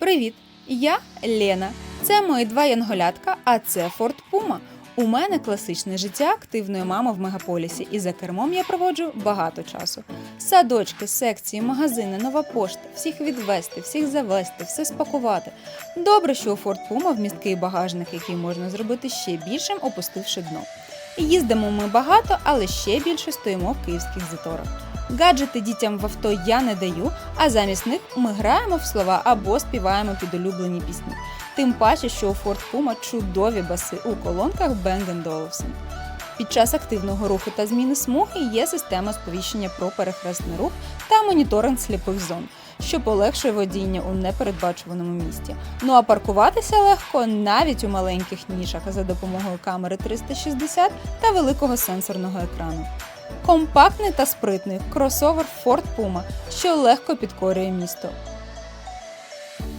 Привіт! Я Лена. Це мої два янголятка, а це Форт Пума. У мене класичне життя активної мами в мегаполісі, і за кермом я проводжу багато часу. Садочки, секції, магазини, нова пошта, всіх відвести, всіх завести, все спакувати. Добре, що у Форт Пума вмісткий багажник, який можна зробити ще більшим, опустивши дно. Їздимо ми багато, але ще більше стоїмо в київських заторах. Гаджети дітям в авто я не даю, а замість них ми граємо в слова або співаємо під улюблені пісні. Тим паче, що у Ford Puma чудові баси у колонках Bang Olufsen. Під час активного руху та зміни смуги є система сповіщення про перехресний рух та моніторинг сліпих зон, що полегшує водіння у непередбачуваному місті. Ну а паркуватися легко навіть у маленьких нішах за допомогою камери 360 та великого сенсорного екрану. Компактний та спритний кросовер Ford Puma, що легко підкорює місто.